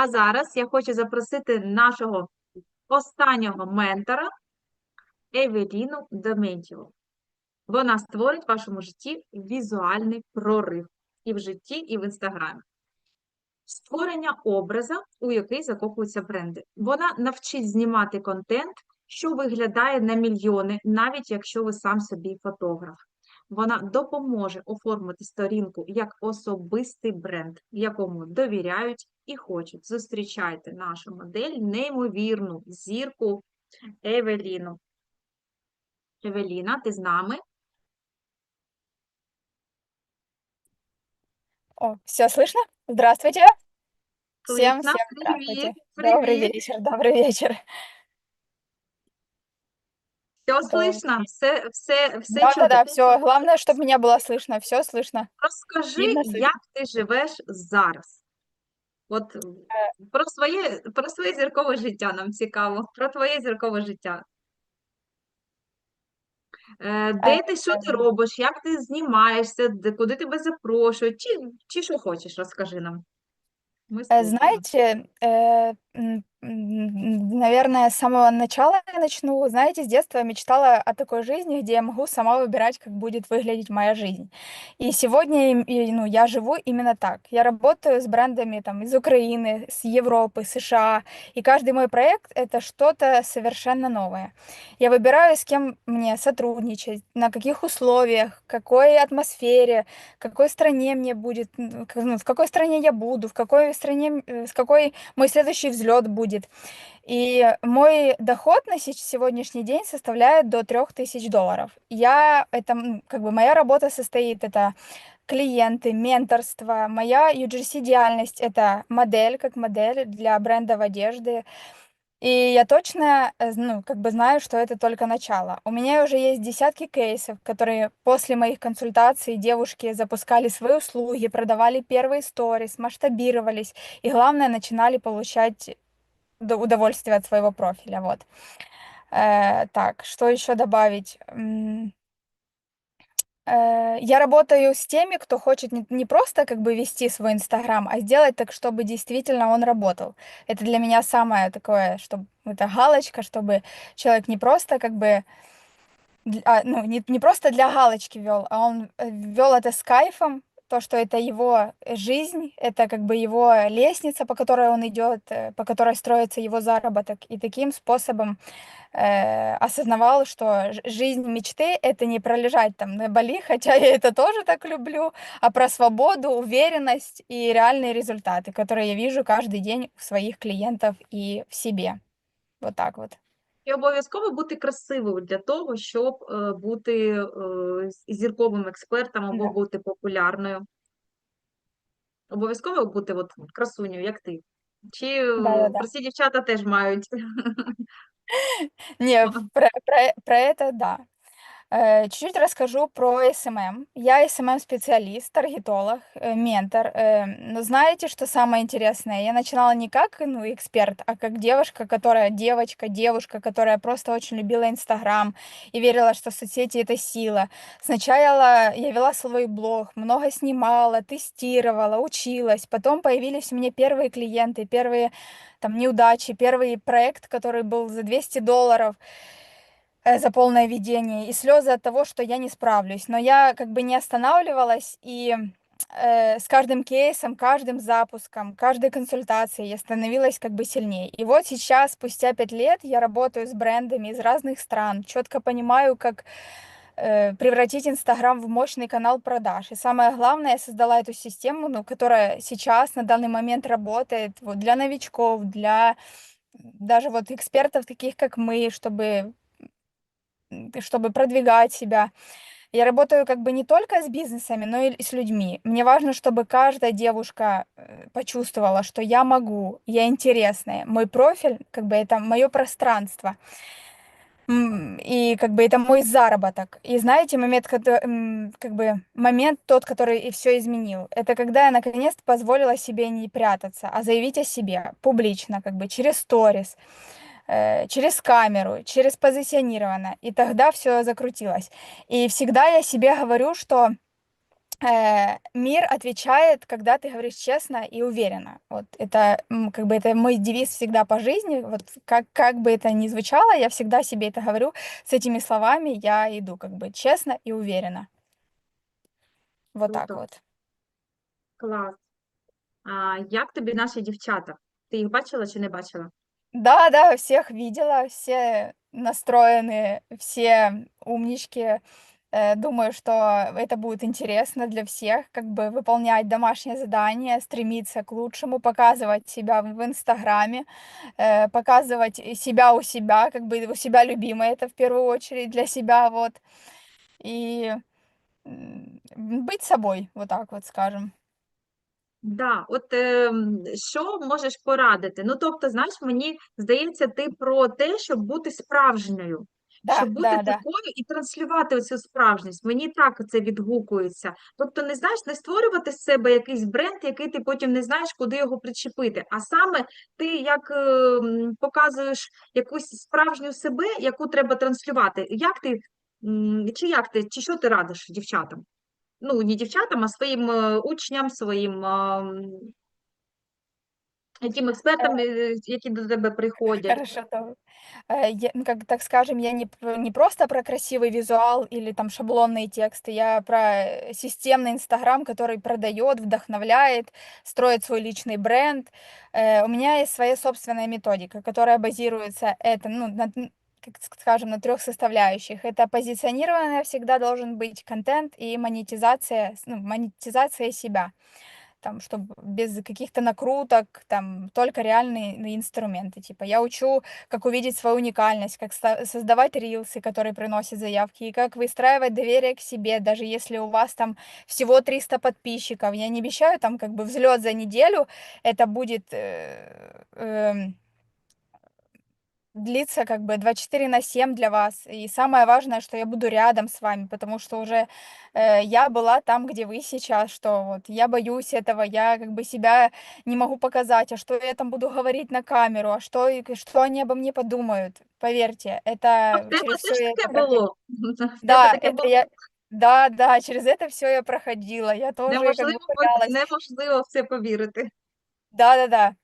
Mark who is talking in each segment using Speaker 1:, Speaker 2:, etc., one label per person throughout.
Speaker 1: А зараз я хочу запросити нашого останнього ментора Евеліну Дементьєву. Вона створить в вашому житті візуальний прорив і в житті, і в інстаграмі. Створення образа, у який закопуються бренди. Вона навчить знімати контент, що виглядає на мільйони, навіть якщо ви сам собі фотограф. Вона допоможе оформити сторінку як особистий бренд, якому довіряють і хочуть. Зустрічайте нашу модель, неймовірну зірку Евеліну. Евеліна, ти з нами?
Speaker 2: О, все слышно? Здравствуйте. Всем,
Speaker 1: Слышно?
Speaker 2: всем
Speaker 1: Привіт,
Speaker 2: здравствуйте. Добрый
Speaker 1: привіт.
Speaker 2: вечер, добрый вечер.
Speaker 1: Все
Speaker 2: То-
Speaker 1: слышно? Все, все, все
Speaker 2: Да,
Speaker 1: чути?
Speaker 2: да, да, все. Главное, чтобы меня было слышно. Все слышно.
Speaker 1: Розкажи,
Speaker 2: Видно, слышно.
Speaker 1: як ти живеш зараз? От
Speaker 2: Е.
Speaker 1: про своє, про своє зіркове життя нам цікаво, про твоє зіркове життя. Е, Де ти, що ти робиш, як ти знімаєшся, де, куди тебе запрошують, чи, чи що хочеш, розкажи нам. Ми.
Speaker 2: Знаете, наверное, с самого начала я начну. Знаете, с детства я мечтала о такой жизни, где я могу сама выбирать, как будет выглядеть моя жизнь. И сегодня ну, я живу именно так. Я работаю с брендами там, из Украины, с Европы, США, и каждый мой проект — это что-то совершенно новое. Я выбираю, с кем мне сотрудничать, на каких условиях, какой атмосфере, какой стране мне будет, ну, в какой стране я буду, в какой стране, э, с какой мой следующий взлет будет. И мой доход на сегодняшний день составляет до 3000 долларов. Я, это, как бы моя работа состоит, это клиенты, менторство, моя UGC-деятельность, это модель, как модель для брендов одежды, и я точно, э, ну, как бы знаю, что это только начало. У меня уже есть десятки кейсов, которые после моих консультаций девушки запускали свои услуги, продавали первые сторис, масштабировались и, главное, начинали получать до- удовольствие от своего профиля. Вот. Э, так, что еще добавить? Я работаю с теми, кто хочет не, просто как бы вести свой Инстаграм, а сделать так, чтобы действительно он работал. Это для меня самое такое, чтобы это галочка, чтобы человек не просто как бы а, ну, не, не просто для галочки вел, а он вел это с кайфом, то, что это его жизнь, это как бы его лестница, по которой он идет, э, по которой строится его заработок. И таким способом э, осознавал, что жизнь мечты — это не пролежать там на Бали, хотя я это тоже так люблю, а про свободу, уверенность и реальные результаты, которые я вижу каждый день у своих клиентов и в себе. Вот так вот.
Speaker 1: І обов'язково бути красивою для того, щоб е, бути е, зірковим експертом або
Speaker 2: yeah.
Speaker 1: бути популярною. Обов'язково бути от красунею, як ти. Чи е,
Speaker 2: Да-да-да.
Speaker 1: дівчата теж мають Ні,
Speaker 2: про, про, про это да. Э, Чуть-чуть расскажу про СММ. Я СММ-специалист, таргетолог, э, ментор. Э, Но знаете, что самое интересное? Я начинала не как ну, эксперт, а как девушка, которая девочка, девушка, которая просто очень любила Инстаграм и верила, что соцсети — это сила. Сначала я вела свой блог, много снимала, тестировала, училась. Потом появились у меня первые клиенты, первые там неудачи, первый проект, который был за 200 долларов за полное ведение и слезы от того, что я не справлюсь. Но я как бы не останавливалась и э, с каждым кейсом, каждым запуском, каждой консультацией я становилась как бы сильнее. И вот сейчас, спустя пять лет, я работаю с брендами из разных стран, четко понимаю, как э, превратить Инстаграм в мощный канал продаж. И самое главное, я создала эту систему, ну, которая сейчас на данный момент работает вот, для новичков, для даже вот экспертов, таких как мы, чтобы чтобы продвигать себя. Я работаю как бы не только с бизнесами, но и с людьми. Мне важно, чтобы каждая девушка э, почувствовала, что я могу, я интересная. Мой профиль, как бы это мое пространство. И как бы это мой заработок. И знаете, момент, как бы момент тот, который и все изменил, это когда я наконец позволила себе не прятаться, а заявить о себе публично, как бы через сторис, через камеру, через позиционировано. И тогда все закрутилось. И всегда я себе говорю, что Э, мир отвечает, когда ты говоришь честно и уверенно. Вот это, м, как бы это мой девиз всегда по жизни. Вот как как бы это ни звучало, я всегда себе это говорю. С этими словами я иду как бы честно и уверенно. Вот так
Speaker 1: Круто,
Speaker 2: вот.
Speaker 1: клас. А як тобі наші дівчата? Ти їх бачила чи не бачила?
Speaker 2: Да, да, всех видела, все настроены, все умнички. Э, думаю, что это будет интересно для всех, как бы выполнять домашнее задание, стремиться к лучшему, показывать себя в Инстаграме, э, показывать себя у себя, как бы у себя любимой, это в первую очередь для себя, вот. И быть собой, вот так вот скажем.
Speaker 1: Да, от ем, що можеш порадити? Ну, тобто, знаєш, мені здається, ти про те, щоб бути справжньою,
Speaker 2: Да,
Speaker 1: щоб бути
Speaker 2: да, да.
Speaker 1: такою і транслювати оцю справжність. Мені так це відгукується. Тобто, не знаєш, не створювати з себе якийсь бренд, який ти потім не знаєш, куди його причепити. А саме ти як ем, показуєш якусь справжню себе, яку треба транслювати. Як ти, м, чи як ти, чи що ти радиш дівчатам? Ну, не дівчатам, а своїм е, учням, своїм ам, яким експертам, е, які до тебе приходять.
Speaker 2: Хорошо, то, э, я, ну, как так скажем, я не п не просто про красивый визуал или там шаблонные тексты, я про, э, системный "Инстаграм", который продаёт, вдохновляет, строит свой личный бренд. Э, у меня есть своя собственная методика, которая базируется это, ну, на н как ск скажем, на трёх составляющих. Это позиционирование всегда должен быть, контент и монетизация, ну, монетизация себя там, чтобы без каких-то накруток, там, только реальные ну, инструменты. Типа я учу, как увидеть свою уникальность, как создавать рилсы, которые приносят заявки, и как выстраивать доверие к себе, даже если у вас там всего 300 подписчиков. Я не обещаю там как бы взлет за неделю, это будет э, эм, длиться как бы 24 на 7 для вас. И самое важное, что я буду рядом с вами, потому что уже э, я была там, где вы сейчас, что вот я боюсь этого, я как бы себя не могу показать, а что я там буду говорить на камеру, а что, что они обо мне подумают. Поверьте,
Speaker 1: А
Speaker 2: это через все я это
Speaker 1: тебе
Speaker 2: Да, это я, да, да, через это все я проходила. Я тоже как бы
Speaker 1: Неможливо,
Speaker 2: пыталась.
Speaker 1: неможливо в це повірити.
Speaker 2: Да-да-да.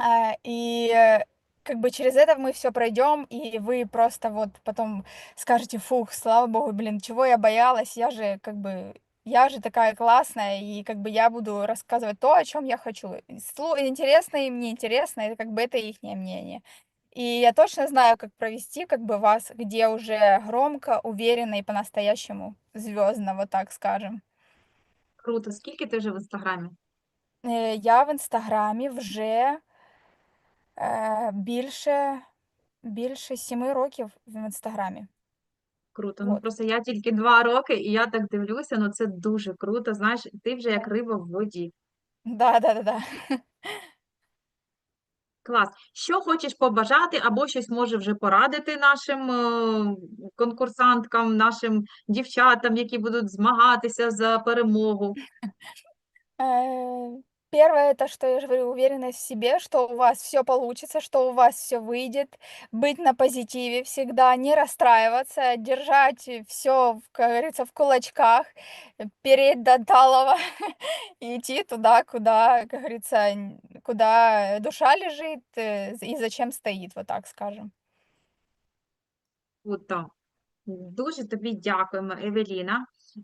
Speaker 2: А, и, э, как бы через это мы все пройдем, и вы просто вот потом скажете: "Фух, слава богу, блин, чего я боялась? Я же как бы я же такая классная, и как бы я буду рассказывать то, о чем я хочу". И слу интересно им, не интересно, это как бы это ихнее мнение. И я точно знаю, как провести как бы вас, где уже громко, уверенно и по-настоящему звездно, вот так скажем.
Speaker 1: Круто. Скільки ти вже в інстаграмі?
Speaker 2: Э, я в "Інстаграмі" вже, е, більше Більше 7 років в "Інстаграмі".
Speaker 1: Круто. Ну просто я тільки два роки, і я так дивлюся, ну це дуже круто. Знаєш, ти вже як риба в воді.
Speaker 2: Да, да-да-да.
Speaker 1: Клас. Що хочеш побажати або щось може вже порадити нашим е, конкурсанткам, нашим дівчатам, які будуть змагатися за перемогу?
Speaker 2: Э, первое, это, что я же говорю, уверенность в себе, что у вас все получится, что у вас все выйдет, быть на позитиве всегда, не расстраиваться, держать все, как говорится, в кулачках, э, переть до талого и идти туда, куда, как говорится, н куда душа лежит, э, и зачем стоит, вот так скажем.
Speaker 1: Круто. Дуже тобі дякуємо, Евеліна.